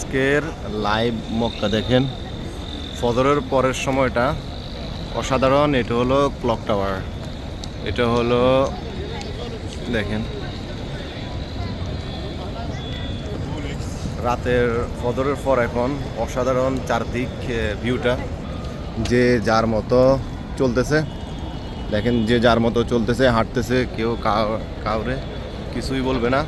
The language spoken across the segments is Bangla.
আজকের লাইভ মক্কা দেখেন। ফজরের পরের সময়টা অসাধারণ, এটা হলো ক্লক টাওয়ার এটা হলো, দেখেন। রাতের, ফজরের পর এখন অসাধারণ চারদিক ভিউটা যে যার মতো চলতেছে। দেখেন যে যার মতো চলতেছে, হাঁটতেছে, কেউ কাউ- কাউরে কিছুই বলবে না।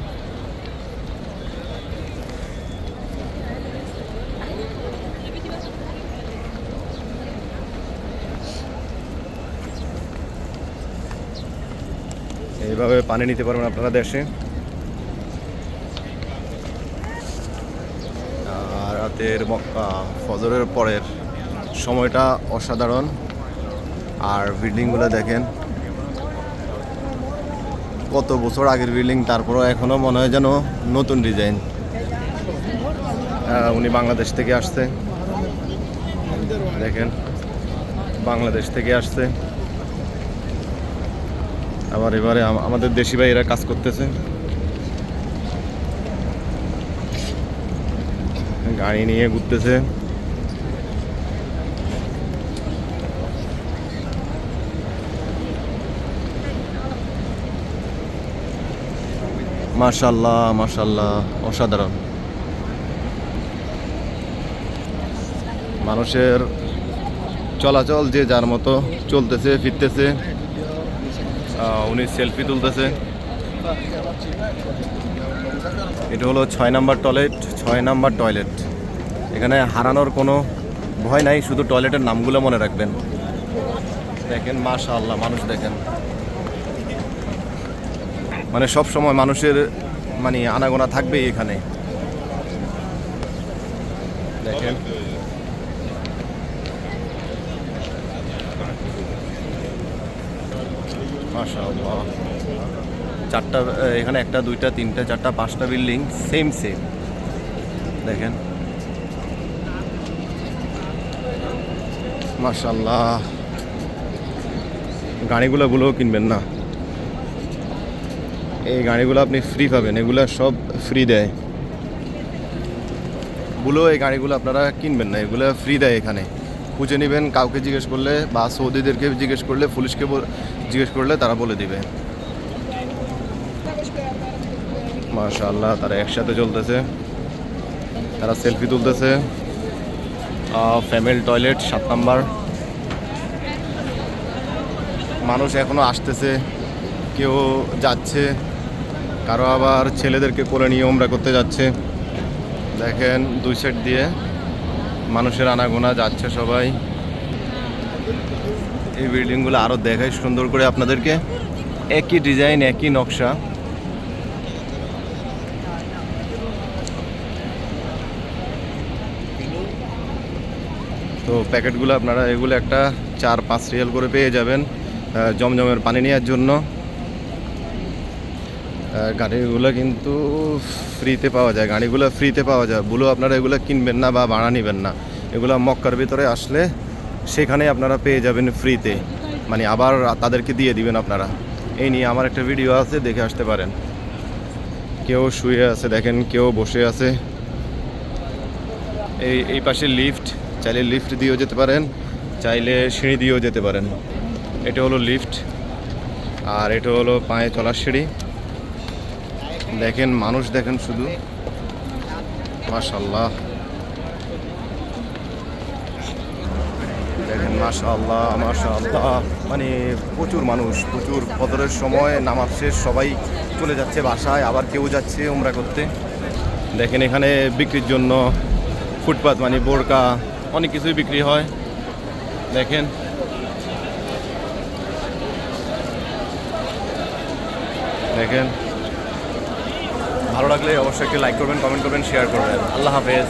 এইভাবে পানি নিতে পারবেন আপনারা দেশে? আর রাতের মক্কা ফজরের পরের সময়টা অসাধারণ। আর বিল্ডিংগুলো দেখেন। কত বছর আগের বিল্ডিং তারপরও এখনও মনে হয় যেন নতুন ডিজাইন উনি বাংলাদেশ থেকে আসছে। দেখেন বাংলাদেশ থেকে আসছে। আবার এবারে আমাদের দেশি ভাইয়েরা কাজ করতেছে। গাড়ি নিয়ে ঘুরতেছে। মাশাল্লাহ মাশাল্লাহ, অসাধারণ। মানুষের চলাচল যে যার মতো চলতেছে, ফিরতেছে। উনি সেলফি তুলতেছে। এটা হলো ছয় নাম্বার টয়লেট ছয় নাম্বার টয়লেট এখানে হারানোর কোনো ভয় নাই, শুধু টয়লেটের নামগুলো মনে রাখবেন। দেখেন মাশা আল্লাহ মানুষ দেখেন। মানে সব সময় মানুষের মানে আনাগোনা থাকবেই এখানে। দেখেন। চারটা, এখানে একটা, দুইটা, তিনটা, চারটা, পাঁচটা বিল্ডিং, সেম সেম। দেখেন। মাশাল্লাহ গাড়িগুলো গুলোও কিনবেন না। এই গাড়িগুলো আপনি ফ্রি পাবেন, এগুলো সব ফ্রি দেয়। বুলো এই গাড়িগুলো আপনারা কিনবেন না, এগুলো ফ্রি দেয় এখানে। খুঁজে নেবেন, কাউকে জিজ্ঞেস করলে বা সৌদিদেরকে জিজ্ঞেস করলে, পুলিশকে জিজ্ঞেস করলে তারা বলে দিবে। মাশাআল্লাহ, তারা একসাথে চলতেছে। তারা সেলফি তুলতেছে। ফ্যামিলি টয়লেট, সাত নাম্বার। মানুষ এখনও আসতেছে, কেউ যাচ্ছে। কারও আবার ছেলেদেরকে কোলে নিয়ে ওমরা করতে যাচ্ছে। দেখেন, দুই সাইড দিয়ে। মানুষের আনাগোনা যাচ্ছে সবাই। এই বিল্ডিংগুলো আরও দেখাই সুন্দর করে আপনাদেরকে। একই ডিজাইন, একই নকশা। তো প্যাকেটগুলো আপনারা এগুলো একটা চার পাঁচ রিয়াল করে পেয়ে যাবেন জমজমের পানি নেওয়ার জন্য। গাড়িগুলো কিন্তু ফ্রিতে পাওয়া যায়। গাড়িগুলো ফ্রিতে পাওয়া যায়। বলো, আপনারা এগুলো কিনবেন না বা ভাড়া নেবেন না। এগুলো মক্কার ভিতরে আসলে সেখানে আপনারা পেয়ে যাবেন ফ্রিতে। মানে আবার তাদেরকে দিয়ে দিবেন আপনারা। এই নিয়ে আমার একটা ভিডিও আছে, দেখে আসতে পারেন। কেউ শুয়ে আছে, দেখেন কেউ বসে আছে। এই এই পাশে লিফট। চাইলে লিফট দিয়েও যেতে পারেন, চাইলে সিঁড়ি দিয়েও যেতে পারেন। এটা হলো লিফট। আর এটা হলো পায়ে চলার সিঁড়ি। দেখেন, মানুষ দেখেন শুধু। মাশাল্লাহ দেখেন মাশাল্লাহ মাশাল্লাহ মানে প্রচুর মানুষ, প্রচুর ফদরের সময় নামাজ শেষ, সবাই চলে যাচ্ছে বাসায়, আবার কেউ যাচ্ছে উমরা করতে। দেখেন, এখানে বিক্রির জন্য ফুটপাত মানে বোরকা, অনেক কিছুই বিক্রি হয়। দেখেন। দেখেন। ভালো লাগলে অবশ্যই একটু লাইক করবেন কমেন্ট করবেন শেয়ার করবেন। আল্লাহ হাফেজ।